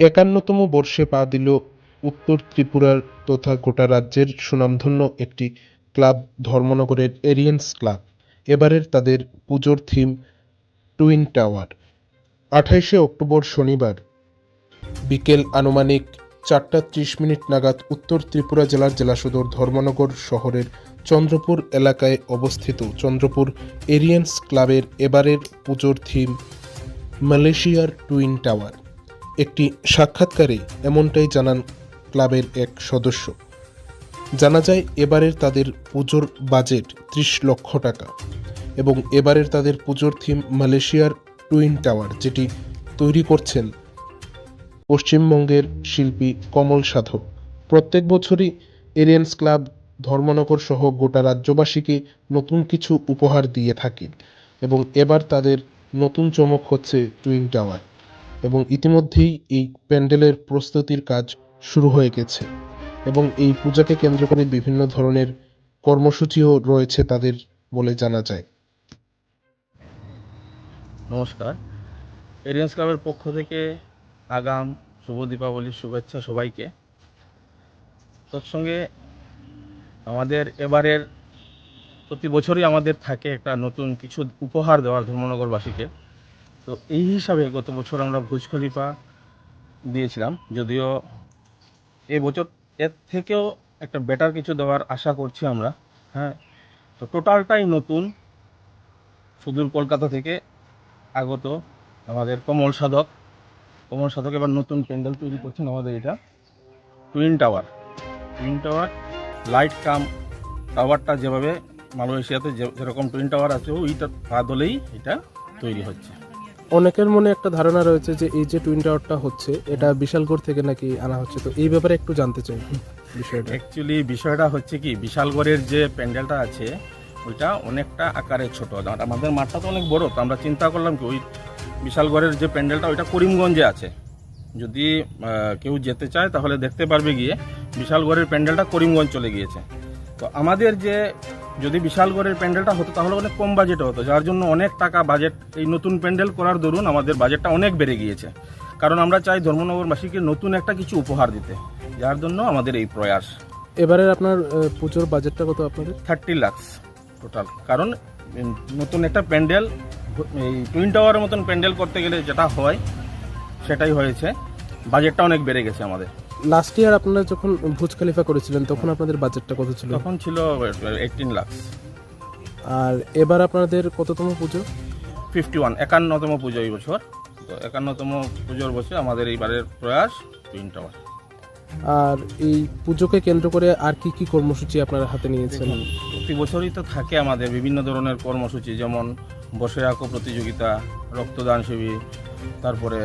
একান্নতম বর্ষে পা দিল উত্তর ত্রিপুরার তথা গোটা রাজ্যের সুনামধন্য একটি ক্লাব ধর্মনগরের এরিয়েন্স ক্লাব। এবারের তাদের পুজোর থিম টুইন টাওয়ার। আঠাইশে অক্টোবর শনিবার, বিকেল আনুমানিক চারটা ত্রিশ মিনিট নাগাদ উত্তর ত্রিপুরা জেলার জেলা সদর ধর্মনগর শহরের চন্দ্রপুর এলাকায় অবস্থিত চন্দ্রপুর এরিয়েন্স ক্লাবের এবারের পুজোর থিম মালয়েশিয়ার টুইন টাওয়ার। একটি সাক্ষাৎকারে এমনটাই জানান ক্লাবের এক সদস্য। জানা যায়, এবারের তাদের পুজোর বাজেট ত্রিশ লক্ষ টাকা এবং এবারের তাদের পুজোর থিম মালয়েশিয়ার টুইন টাওয়ার, যেটি তৈরি করছেন পশ্চিমবঙ্গের শিল্পী কমল সাধক। প্রত্যেক বছরই এরিয়েন্স ক্লাব, ধর্মনগর সহ গোটা রাজ্যবাসীকে নতুন কিছু উপহার দিয়ে থাকে এবং এবার তাদের নতুন চমক হচ্ছে টুইন টাওয়ার। এবং ইতিমধ্যেই এই প্যান্ডেলের প্রস্তুতির কাজ শুরু হয়ে গেছে এবং এই পূজাকে কেন্দ্র করে বিভিন্ন ধরনের কর্মসূচিও রয়েছে তাদের বলে জানা যায়। নমস্কার। এরিয়েন্স ক্লাবের পক্ষ থেকে আগাম শুভ দীপাবলির শুভেচ্ছা সবাইকে। তৎসঙ্গে আমাদের এবারের প্রতি বছরই আমাদের থাকে একটা নতুন কিছু উপহার দেওয়ার ধর্মনগরবাসীকে। তো এই হিসাবে গত বছর আমরা ভুজ খলিফা দিয়েছিলাম, যদিও এই বছর এর থেকেও একটা বেটার কিছু দেওয়ার আশা করছি আমরা হ্যাঁ। তো টোটালটাই নতুন, সুদূর কলকাতা থেকে আগত আমাদের কমল সাধক। কমল সাধক এবার নতুন প্যান্ডেল তৈরি করছেন আমাদের এটা twin tower twin tower light cum টাওয়ারটা যেভাবে মালয়েশিয়াতে যেরকম টুইন টাওয়ার আছে, ওইটা বাদ হলেই এটা তৈরি হচ্ছে। অনেকের মনে একটা ধারণা রয়েছে যে এই যে টুইন টাওয়ারটা হচ্ছে, এটা বিশালগড় থেকে নাকি আনা হচ্ছে। তো এই ব্যাপারে একটু জানতে চাই বিষয়টা। অ্যাকচুয়ালি বিষয়টা হচ্ছে কি, বিশালগড়ের যে প্যান্ডেলটা আছে, ওইটা অনেকটা আকারে ছোট। আমাদের মাঠটা তো অনেক বড়, তো আমরা চিন্তা করলাম কি, ওই বিশালগড়ের যে প্যান্ডেলটা, ওইটা করিমগঞ্জে আছে। যদি কেউ যেতে চায়, তাহলে দেখতে পারবে গিয়ে বিশালগড়ের প্যান্ডেলটা করিমগঞ্জ চলে গিয়েছে। তো আমাদের যে যদি বিশাল বিশালগড়ের প্যান্ডেলটা হতো তাহলে অনেক কম বাজেটে হতো। যার জন্য অনেক টাকা বাজেট এই নতুন প্যান্ডেল করার দরুন আমাদের বাজেটটা অনেক বেড়ে গিয়েছে। কারণ আমরা চাই ধর্মনগরবাসীকে নতুন একটা কিছু উপহার দিতে। যার জন্য আমাদের এই প্রয়াস। এবারের আপনার পুজোর বাজেটটা কত আপনাদের? থার্টি লাখস টোটাল কারণ নতুন একটা প্যান্ডেল এই টুইন টাওয়ারের মতন প্যান্ডেল করতে গেলে যেটা হয় সেটাই হয়েছে। বাজেটটা অনেক বেড়ে গেছে আমাদের। লাস্ট ইয়ার আপনারা যখন ভুজ খালিফা করেছিলেন তখন আপনাদের বাজেটটা কত ছিল? তখন ছিল এইটিন লাখস আর এবার আপনাদের কততম পুজো? ফিফটি ওয়ান একান্নতম পুজো এই বছর। তো একান্নতম পুজোর বছর আমাদের এইবারের প্রয়াস টুইন টাওয়ার। আর এই পুজোকে কেন্দ্র করে আর কি কি কর্মসূচি আপনারা হাতে নিয়েছেন? প্রতি বছরই তো থাকে আমাদের বিভিন্ন ধরনের কর্মসূচি যেমন বসে আঁকো প্রতিযোগিতা রক্তদান শিবির তারপরে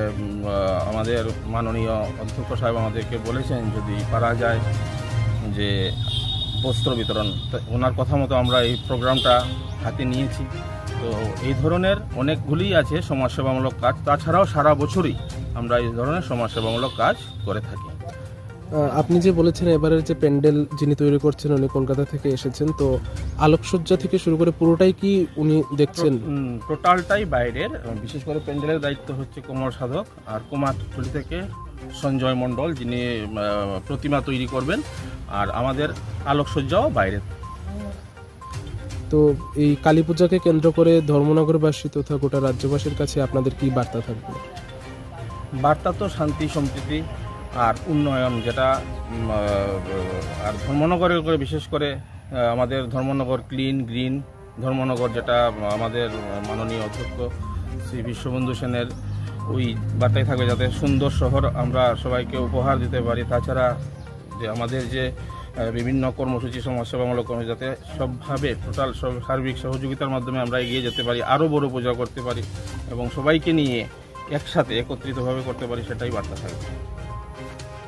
আমাদের মাননীয় অধ্যক্ষ সাহেব আমাদেরকে বলেছেন যদি পারা যায় যে বস্ত্র বিতরণ ওনার কথা মতো আমরা এই প্রোগ্রামটা হাতে নিয়েছি। তো এই ধরনের অনেকগুলি আছে সমাজসেবামূলক কাজ, তাছাড়াও সারা বছরই আমরা এই ধরনের সমাজসেবামূলক কাজ করে থাকি। আপনি যে বলেছেন এবারের যে প্যান্ডেল যিনি তৈরি করছেন উনি কলকাতা থেকে এসেছেন তো আলোকসজ্জা থেকে শুরু করে পুরোটাই কি উনি দেখছেন? টোটালটাই বাইরের বিশেষ করে প্যান্ডেলের দায়িত্ব হচ্ছে কোমর সাধক আর কুমারটুলি থেকে সঞ্জয় মণ্ডল যিনি প্রতিমা তৈরি করবেন আর আমাদের আলোকসজ্জাও বাইরের। তো এই কালী পূজাকে কেন্দ্র করে ধর্মনগরবাসী তথা গোটা রাজ্যবাসীর কাছে আপনাদের কি বার্তা থাকবে? বার্তা তো শান্তি সম্প্রীতি আর উন্নয়ন যেটা আর ধর্মনগরের করে বিশেষ করে আমাদের ধর্মনগর ক্লিন, গ্রিন ধর্মনগর যেটা আমাদের মাননীয় অধ্যক্ষ শ্রী বিশ্ববন্ধু সেনের ওই বার্তায় থাকবে যাতে সুন্দর শহর আমরা সবাইকে উপহার দিতে পারি। তাছাড়া যে আমাদের যে বিভিন্ন কর্মসূচি, সমাজসেবামূলক কর্মসূচি, যাতে সবভাবে টোটাল সব সার্বিক সহযোগিতার মাধ্যমে আমরা এগিয়ে যেতে পারি, আরও বড় পূজা করতে পারি এবং সবাইকে নিয়ে একসাথে একত্রিতভাবে করতে পারি, সেটাই বার্তা থাকবে।